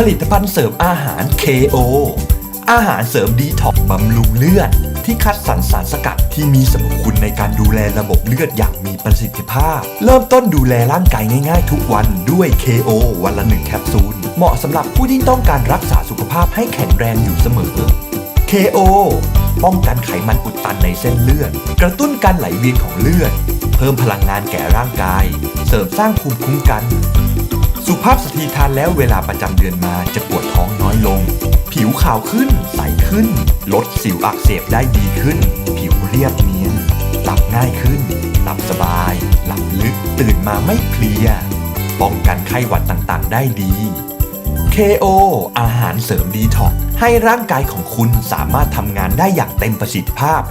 ผลิตภัณฑ์เสริมอาหาร KO อาหารเสริมดีท็อกบำรุงเลือด ที่คัดสรรสารสกัดที่มีสรรพคุณในการดูแลระบบเลือดอย่างมีประสิทธิภาพ เริ่มต้นดูแลร่างกายง่ายๆ ทุกวันด้วย KO วันละหนึ่งแคปซูล เหมาะสำหรับผู้ที่ต้องการรักษาสุขภาพให้แข็งแรงอยู่เสมอ KO ป้องกันไขมันอุดตันในเส้นเลือด กระตุ้นการไหลเวียนของเลือด เพิ่มพลังงานแก่ร่างกาย เสริมสร้างภูมิคุ้มกัน สุภาพสตรีทานแล้วเวลาประจำเดือนมาจะปวดท้องน้อยลง ผิวขาวขึ้น ใสขึ้น ลดสิวอักเสบได้ดีขึ้น ผิวเรียบเนียน หลับง่ายขึ้น หลับสบาย หลับลึก ตื่นมาไม่เพลีย ป้องกันไข้หวัดต่างๆ ได้ดี KO อาหารเสริมดีท็อกให้ร่างกายของคุณสามารถทำงานได้อย่างเต็มประสิทธิภาพ